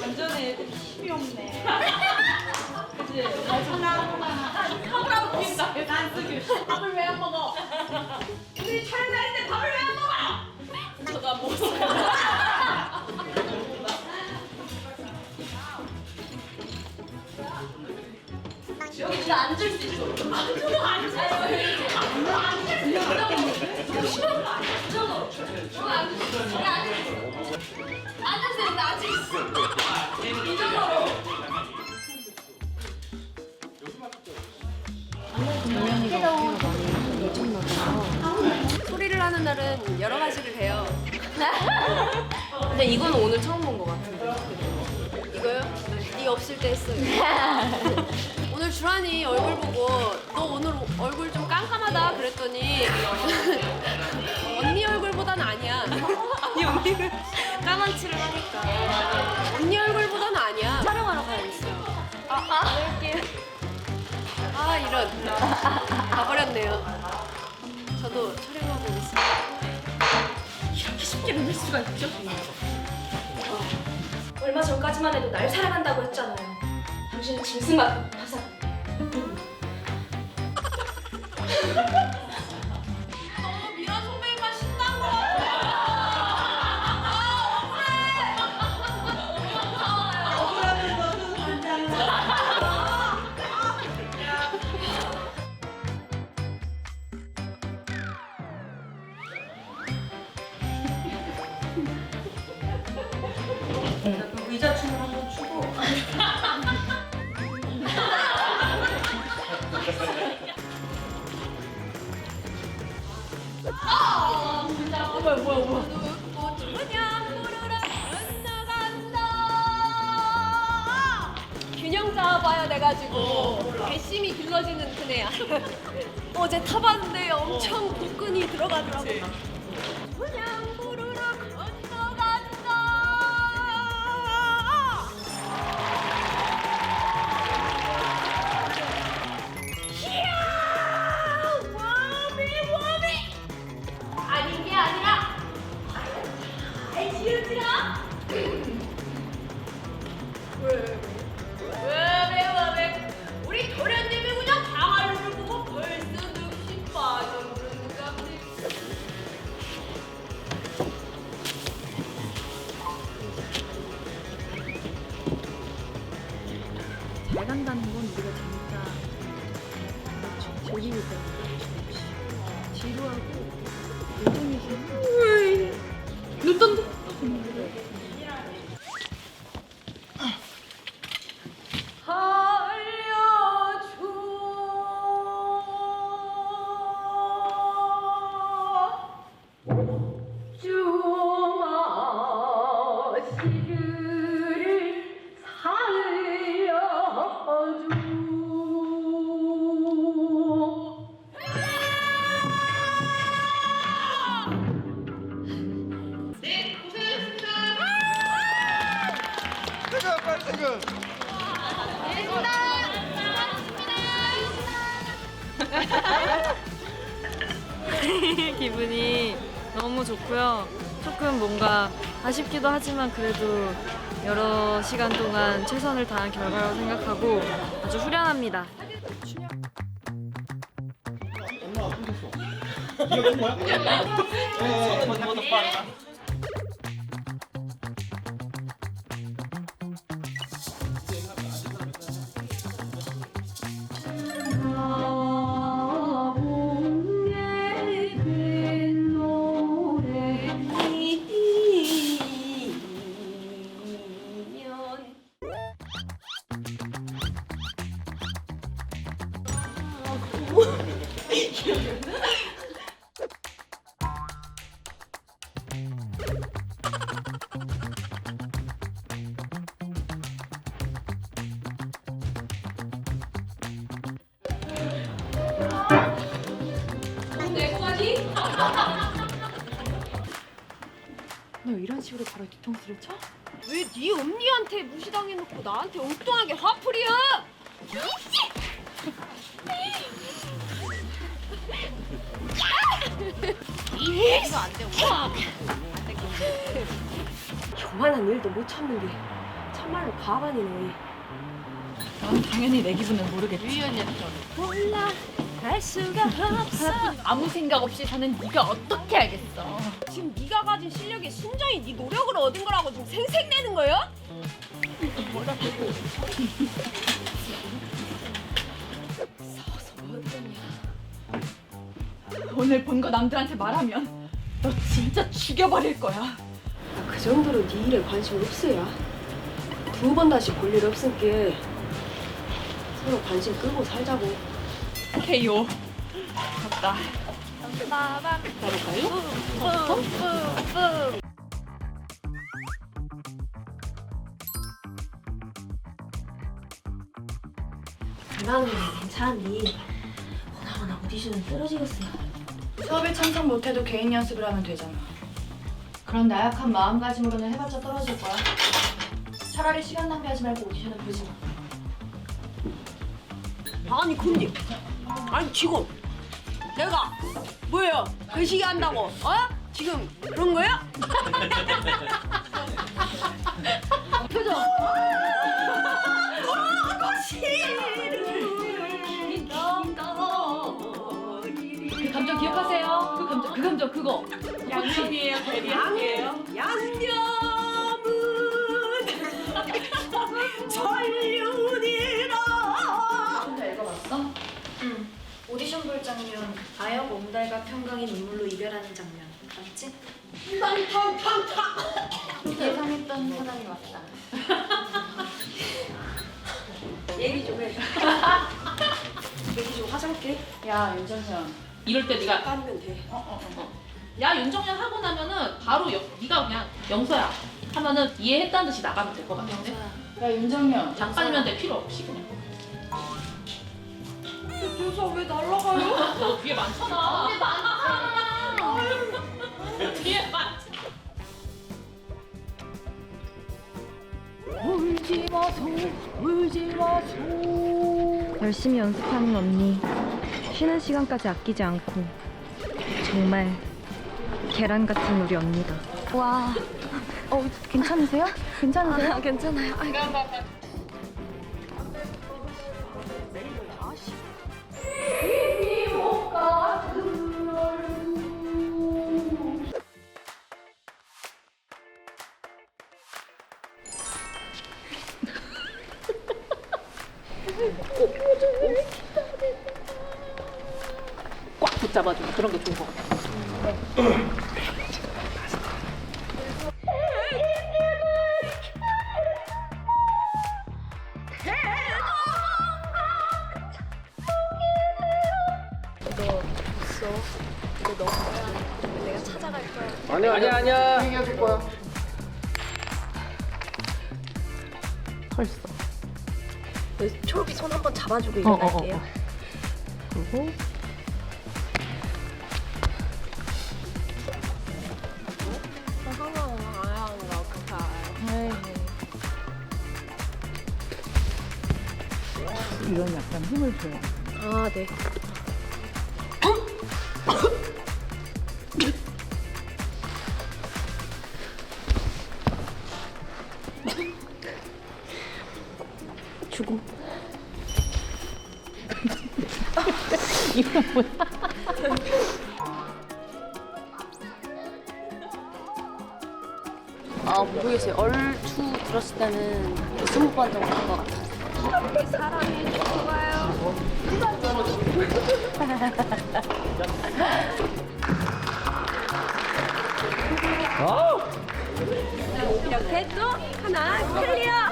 완전히 힘이 없네. 그치? 밥을 먹인다. 난 쓰기. 밥을 왜 안 먹어? 우리 촬영 다니는데 밥을 왜 안 먹어? 저도 안 먹었어요. 여기 진짜 앉을 수 있어. 좀 앉을 수 있어. 앉을 수 있어. 싫은 거 아니야? 이 정도로. 여기 앉을 수 있어. 앉을 수 있어. 앉을 수 있어. 앉을 수 있어. 소리를 하는 날은 여러 가지를 해요. 근데 이거는 오늘 처음 본 것 같은데. 이거요? 네 없을 때 했어요. 오늘 주란이 얼굴 보고 너 오늘 얼굴 좀 깜깜하다 그랬더니 언니 얼굴보단 아니야. 아니 언니를 까만 칠을 하니까 언니 얼굴보단 아니야. 촬영하러 가야겠어요. 아, 아, 그럴게요. 아 이런 가버렸네요. 저도 촬영하고 있습니다. 이렇게 쉽게 믿을 수가 있죠? 얼마 전까지만 해도 날 사랑한다고 했잖아요. 당신은 짐승 같은 파사. 의자 춤을 한번 추고. 균형 잡아야 돼가지고 괘씸이 길러지는 그네야. 어제 타봤는데 엄청 복근이 들어가더라고. 그냥 빨리 퇴근 기분이 너무 좋고요. 조금 뭔가 아쉽기도 하지만 그래도 여러 시간 동안 최선을 다한 결과라고 생각하고 아주 후련합니다. 내고 가니? 너 이런 식으로 바로 뒤통수를 쳐? 왜 네 언니한테 무시당해놓고 나한테 엉뚱하게 화풀이야? 이 거안 돼, 오늘. 요만한 일도 못 참는 게 참말로 가관이네. 난 당연히 내 기분은 모르겠지. 몰라 알 수가 없어. 아무 생각 없이 사는 네가 어떻게 알겠어? 지금 네가 가진 실력이 순전히 네 노력으로 얻은 거라고 지금 생색내는 거예요? 오늘 본 거 남들한테 말하면 너 진짜 죽여버릴 거야. 그 정도로 네 일에 관심 없어야 두 번 다시 볼 일 없으니까 서로 관심 끄고 살자고 KO. 갔다. 나는 괜찮니 오나오나 오디션은 떨어지겠어요 수업에 참석 못해도 개인 연습을 하면 되잖아. 그런 나약한 마음가짐으로는 해봤자 떨어질 거야. 차라리 시간 낭비하지 말고 오디션을 보지 마. 아니 근데 아니 지금 내가 뭐예요 배시기 한다고 어? 지금 그런 거야? 그죠? 그 그 감정, 그 감정 그거. 양념이에요, 대리양이에요. 양념은 전륜이라 혼자 읽어봤어? 응. 오디션 볼 장면, 아역 옹달과 평강이 눈물로 이별하는 장면. 맞지? 예상했던 사람이 왔다. 얘기 좀 해 얘기 좀 하자게 야 윤정현 이럴 때 네가 까면 돼. 야 윤정현 하고 나면은 바로 여, 네가 그냥 영서야 하면은 이해했다는 듯이 나가면 될 것 같은데? 야. 윤정현. 잠깐이면 돼 필요 없이 그냥. 주사 왜 날라가요? 너 뒤에 많잖아. 뒤에 많잖아. 뒤에 많 열심히 연습하는 언니. 쉬는 시간까지 아끼지 않고 정말 계란 같은 우리 언니다. 와. 어, 괜찮으세요? 괜찮으세요? 아, 괜찮아요. 꽉 붙잡아주는 그런 게 좋은 것 같아 아니야 아니야 아니야 얘기해줄 거야 초록이 손 한번 잡아주고 일어날게요 이런 약간 힘을 줘요 아, 네. 죽음. 아 모르겠어요. 얼추 들었을 때는 스무 번 정도 한것 같아요. 사람이 이렇게 또 하나 클리어.